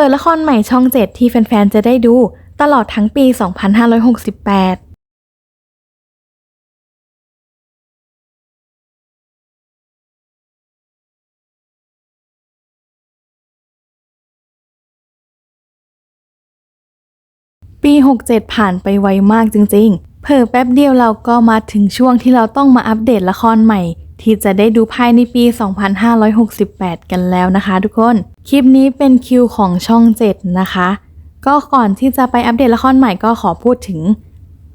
ปิดละครใหม่ช่อง 7 ที่แฟนๆ จะได้ดูตลอดทั้งปี 2568ปี 67 ผ่านไปไวมากจริงๆเพิ่แป๊บเดียวเราก็มาถึงช่วงที่เราต้องมาอัปเดตละครใหม่ ที่จะได้ดูภายในปี 2568 กันแล้วนะคะ ทุกคน คลิปนี้เป็นคิวของช่อง 7 นะคะ ก็ก่อนที่จะไปอัปเดตละครใหม่ก็ขอพูดถึง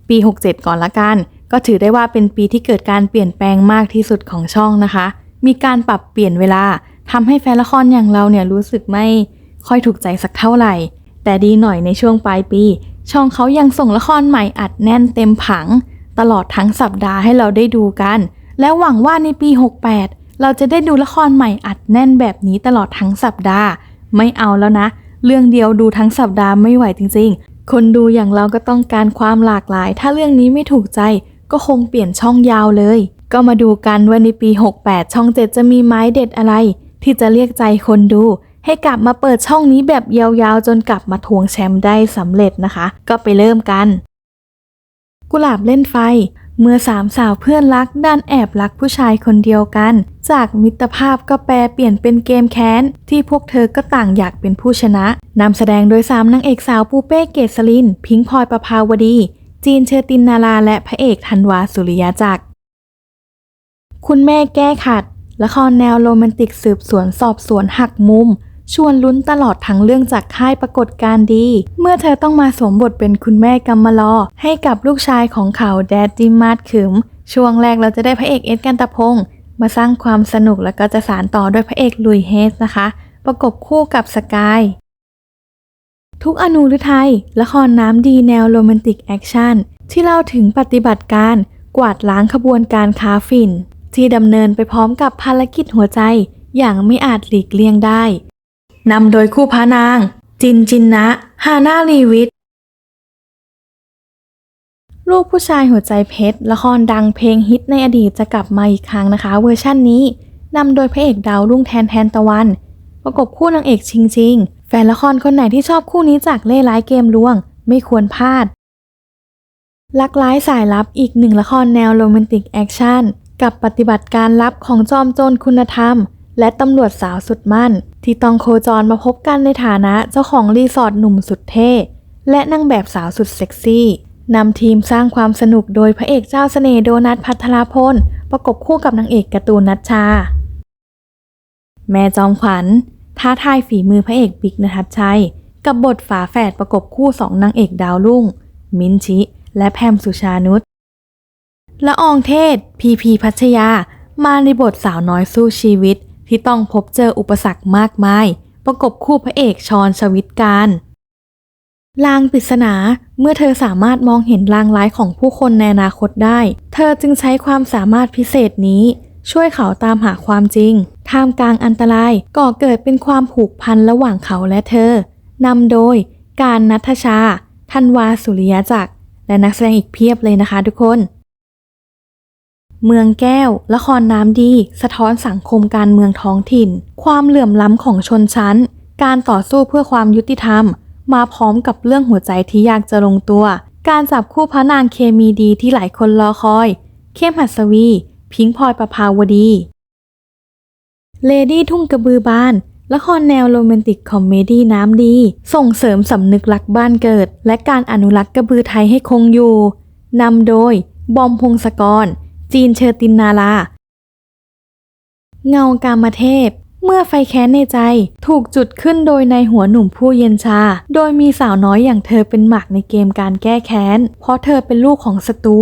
ปี 67 ก่อนละกัน ก็ถือได้ว่าเป็นปีที่เกิดการเปลี่ยนแปลงมากที่สุดของช่องนะคะ มีการปรับเปลี่ยนเวลาทำให้แฟนละครอย่างเราเนี่ยรู้สึกไม่ค่อยถูกใจสักเท่าไหร่ แต่ดีหน่อยในช่วงปลายปี ช่องเขายังส่งละครใหม่อัดแน่นเต็มผัง ตลอดทั้งสัปดาห์ให้เราได้ดูกัน และหวังว่าในปี 68 เราจะได้ดูละครใหม่อัดแน่นแบบนี้ตลอดทั้งสัปดาห์ ไม่เอาแล้วนะ เรื่องเดียวดูทั้งสัปดาห์ไม่ไหวจริง ๆ คนดูอย่างเราก็ต้องการความหลากหลาย ถ้าเรื่องนี้ไม่ถูกใจก็คงเปลี่ยนช่องยาวเลย ก็มาดูกันว่าในปี 68 ช่อง 7 จะมีไม้เด็ดอะไร ที่จะเรียกใจคนดูให้กลับมาเปิดช่องนี้แบบยาวๆ จนกลับมาทวงแชมป์ได้สำเร็จนะคะ ก็ไปเริ่มกัน กุหลาบเล่นไฟ เมื่อสามสาวเพื่อนรักด้านแอบรักผู้ชายคนเดียวกัน จากมิตรภาพก็แปลเปลี่ยนเป็นเกมแค้น ที่พวกเธอก็ต่างอยากเป็นผู้ชนะนำแสดงโดยสามนางเอกสาวปูเป้เกษลิน พิงพลอยประภาวดี จีนเชอตินนาราและพระเอกธันวาสุริยาจักร คุณแม่แก้ขัด ละครแนวโรแมนติกสืบสวนสอบสวนหักมุม ชวนลุ้นตลอดทั้งเรื่องจากค่ายปรากฏการณ์ดี เมื่อเธอต้องมาสวมบทเป็นคุณแม่กำมะลอ ให้กับลูกชายของเขาแดดจิมาดขึม ช่วงแรกเราจะได้พระเอกเอ็ดกันตะพงมาสร้างความสนุกแล้วก็จะสานต่อด้วยพระเอกลุยเฮสนะคะ ประกบคู่กับสกายทุกอนูฤทัยละครน้ำดีแนวโรแมนติกแอคชั่นที่เล่าถึงปฏิบัติการกวาดล้างขบวนการค้าฝิ่น ที่ดำเนินไปพร้อมกับภารกิจหัวใจอย่างไม่อาจหลีกเลี่ยงได้ นำโดยคู่พระนาง จินจินนะ ฮานาลีวิทลูกผู้ชายหัวใจเพชร ละครดังเพลงฮิตในอดีตจะกลับมาอีกครั้งนะคะ เวอร์ชั่นนี้นำโดยพระเอกดาวรุ่งแทนแทนตะวัน ประกบคู่นางเอกชิงชิง แฟนละครคนไหนที่ชอบคู่นี้จากเล่ร้ายเกมลวง ไม่ควรพลาดลักร้ายสายลับอีกหนึ่งละครแนวโรแมนติกแอคชั่นกับปฏิบัติการลับของจอมโจรคุณธรรม และตำรวจสาวสุดมั่น ที่ต้องโคจรมาพบกันในฐานะเจ้าของรีสอร์ทหนุ่มสุดเท่ และนางแบบสาวสุดเซ็กซี่นำทีมสร้างความสนุกโดยพระเอกเจ้าเสน่ห์โดนัทพัทรพล ประกบคู่กับนางเอกการ์ตูนนัชชา แม่จอมขวัญท้าทายฝีมือพระเอกบิ๊กนทัชชัย กับบทฝาแฝดประกบคู่สองนางเอกดาวรุ่ง มินชิ และแพมสุชานุชละอองเทศ พีพีพัชยา มาในบทสาวน้อยสู้ชีวิต ที่ต้องพบเจออุปสรรคมากมาย ประกบคู่พระเอกชอนชวิตการลางปริศนาเมื่อเธอสามารถมองเห็นลางร้ายของผู้คนในอนาคตได้ เธอจึงใช้ความสามารถพิเศษนี้ ช่วยเขาตามหาความจริง ท่ามกลางอันตรายก่อเกิดเป็นความผูกพันระหว่างเขาและเธอนำโดยการนัทชาธันวาสุริยจักร และนักแสดงอีกเพียบเลยนะคะทุกคน เมืองแก้ว ละครน้ำดี สะท้อนสังคมการเมืองท้องถิ่น ความเหลื่อมล้ำของชนชั้น การต่อสู้เพื่อความยุติธรรม มาพร้อมกับเรื่องหัวใจที่ยากจะลงตัว การจับคู่พระนางเคมีดีที่หลายคนรอคอย เข้มหัสวี พิงค์พลอยประภาวดีเลดี้ทุ่งกระบือบานละครแนวโรแมนติกคอมเมดี้น้ำดี ส่งเสริมสำนึกรักบ้านเกิด และการอนุรักษ์กระบือไทยให้คงอยู่ นำโดย บอมพงศกร จีนเชอตินนาลา เงากามเทพ เมื่อไฟแค้นในใจถูกจุดขึ้นโดยในหัวหนุ่มผู้เย็นชา โดยมีสาวน้อยอย่างเธอเป็นหมากในเกมการแก้แค้น เพราะเธอเป็นลูกของศัตรู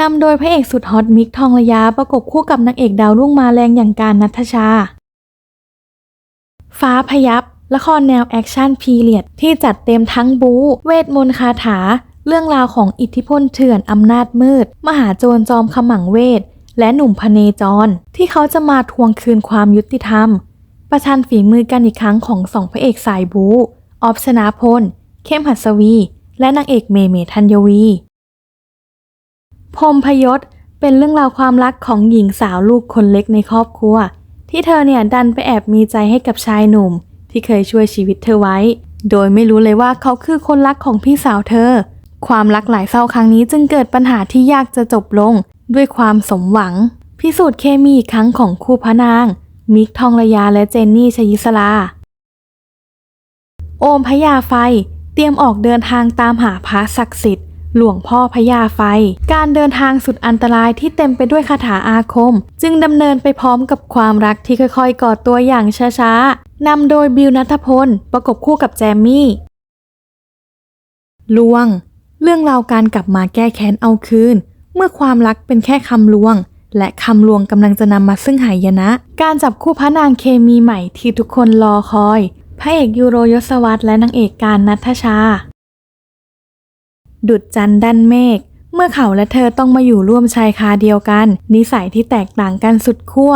นำโดยพระเอกสุดฮอตมิกทองระยะประกบคู่กับนางเอกดาวรุ่งมาแรงอย่างการนัทชา ฟ้าพยับละครแนวแอคชั่นพีเรียดที่จัดเต็มทั้งบู๊เวทมนต์คาถา เรื่องราวของอิทธิพลเถื่อนอำนาจมืด มหาโจรจอมขมังเวท และหนุ่มพเนจร ที่เขาจะมาทวงคืนความยุติธรรม ประชันฝีมือกันอีกครั้งของสองพระเอกสายบู๊ออฟชนาพล เข้มหัสวี และนางเอกเมเมธัญวี พรมพยศเป็นเรื่องราวความรักของหญิงสาวลูกคนเล็กในครอบครัว ที่เธอเนี่ยดันไปแอบมีใจให้กับชายหนุ่ม ที่เคยช่วยชีวิตเธอไว้ โดยไม่รู้เลยว่าเขาคือคนรักของพี่สาวเธอ ความรักหลายเศร้าครั้งนี้จึงเกิดปัญหาที่ยากจะจบลง ด้วยความสมหวัง พิสูจน์เคมีอีกครั้งของคู่พระนาง มิกทองระยาและเจนนี่ชยิสลา โอมพญาไฟ เตรียมออกเดินทางตามหาพระศักดิ์สิทธิ์ หลวงพ่อพญาไฟ การเดินทางสุดอันตรายที่เต็มไปด้วยคาถาอาคม จึงดำเนินไปพร้อมกับความรักที่ค่อยๆก่อตัวอย่างช้าๆนำโดยบิวนัทพล ประกบคู่กับแจมมี่ลวง เรื่องราวการกลับมาแก้แค้นเอาคืน เมื่อความรักเป็นแค่คำลวง และคำลวงกำลังจะนำมาซึ่งหายนะ การจับคู่พระนางเคมีใหม่ที่ทุกคนรอคอย พระเอกยูโรยศวรรษและนางเอกการนัทชา ดุดจันดันเมฆเมื่อเขาและเธอต้องมาอยู่ร่วมชายคาเดียวกัน นิสัยที่แตกต่างกันสุดขั้ว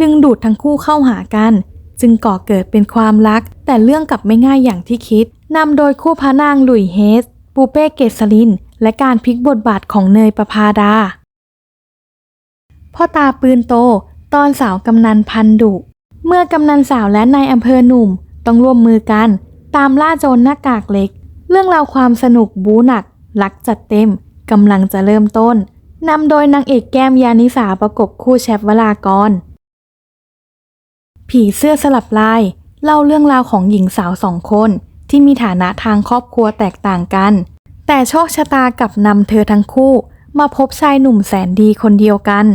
ดึงดูดทั้งคู่เข้าหากัน จึงก่อเกิดเป็นความรัก แต่เรื่องกลับไม่ง่ายอย่างที่คิดนำโดยคู่พระนางหลุยเฮส ปูเป้เกษลิน และการพลิกบทบาทของเนยประพาดา พ่อตาปืนโต ตอนสาวกำนันพันดุ เมื่อกำนันสาวและนายอำเภอหนุ่ม ต้องร่วมมือกัน ตามล่าโจรหน้ากากเล็ก เรื่องราวความสนุกบูหนัก ลักจัดเต็มกำลังจะเริ่มต้นนำโดยนางเอกแก้มยานิสาประกบคู่แชปวลากร ผีเสื้อสลับลาย เล่าเรื่องราวของหญิงสาวสองคน ที่มีฐานะทางครอบครัวแตกต่างกัน แต่โชคชะตากลับนำเธอทั้งคู่ มาพบชายหนุ่มแสนดีคนเดียวกัน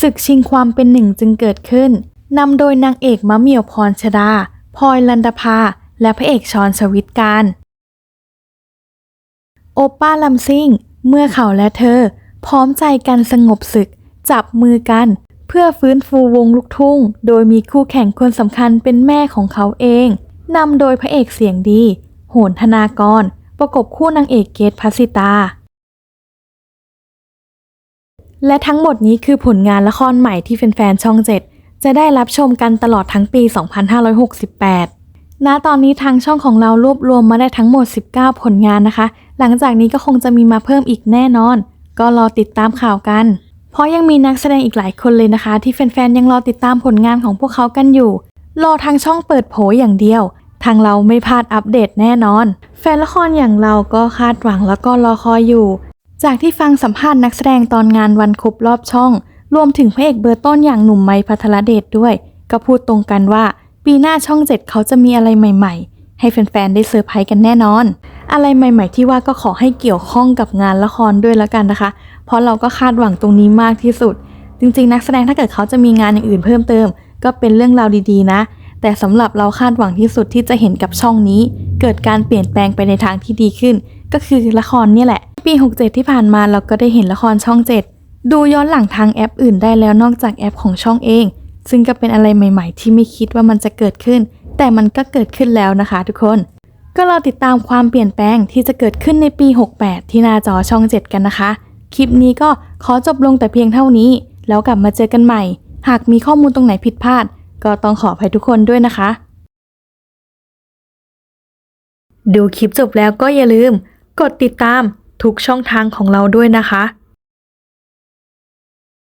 ศึกชิงความเป็นหนึ่งจึงเกิดขึ้นนำโดยนางเอกมะเหมี่ยวพรชดาพลอยลันดาภา และพระเอกชอนชวิตการ โอป้าลัมซิ่ง เมื่อเขาและเธอ พร้อมใจกันสงบศึก จับมือกัน เพื่อฟื้นฟูวงลูกทุ่ง โดยมีคู่แข่งคนสำคัญเป็นแม่ของเขาเอง นำโดยพระเอกเสียงดี โหนธนากร ประกบคู่นางเอกเกตพัสสิตา และทั้งหมดนี้คือผลงานละครใหม่ที่แฟนๆช่อง 7 จะได้รับชมกันตลอดทั้งปี 2568 ณ ตอนนี้ทางช่องของเรารวบรวมมาได้ทั้งหมด 19 ผลงานนะคะ หลังจากนี้ก็คงจะมีมาเพิ่มอีกแน่นอน ก็รอติดตามข่าวกัน เพราะยังมีนักแสดงอีกหลายคนเลยนะคะ ที่แฟนๆยังรอติดตามผลงานของพวกเขากันอยู่ รอทางช่องเปิดโผอย่างเดียว ทางเราไม่พลาดอัปเดตแน่นอน แฟนละครอย่างเราก็คาดหวังแล้วก็รอคอยอยู่ จากที่ฟังสัมภาษณ์นักแสดงตอนงานวันครบรอบช่อง รวมถึงพระเอกเบอร์ต้นอย่างหนุ่มไมพัทรเดชด้วย ก็พูดตรงกันว่า ปีหน้าช่องเจ็ดเขาจะมีอะไรใหม่ ๆ ให้แฟนๆได้เซอร์ไพรส์กันแน่นอน อะไรใหม่ ๆ ที่ว่าก็ขอให้เกี่ยวข้องกับงานละครด้วยแล้วกันนะคะ เพราะเราก็คาดหวังตรงนี้มากที่สุด จริงๆ นักแสดงถ้าเกิดเขาจะมีงานอย่างอื่นเพิ่มเติม ก็เป็นเรื่องราวดีๆนะ แต่สำหรับเราคาดหวังที่สุดที่จะเห็นกับช่องนี้ เกิดการเปลี่ยนแปลงไปในทางที่ดีขึ้น ก็คือละครนี่แหละ ปี 67 ที่ผ่านมาเราก็ได้เห็นละครช่อง 7 ดูย้อนหลังทางแอปอื่นได้แล้วนอกจากแอปของช่องเอง ซึ่งก็เป็นอะไรใหม่ ๆ ที่ไม่คิดว่ามันจะเกิดขึ้น แต่มันก็เกิดขึ้นแล้วนะคะ ทุกคน ก็เรอติดตามความเปลี่ยนแปลงที่จะเกิดขึ้นในปี 68 ที่หน้าจอช่อง 7 กันนะคะ คลิปนี้ก็ขอจบลงแต่เพียงเท่านี้ แล้วกลับมาเจอกันใหม่ หากมีข้อมูลตรงไหนผิดพลาด ก็ต้องขออภัยทุกคนด้วยนะคะ ดูคลิปจบแล้วก็อย่าลืม กดติดตามทุกช่องทางของเราด้วยนะคะ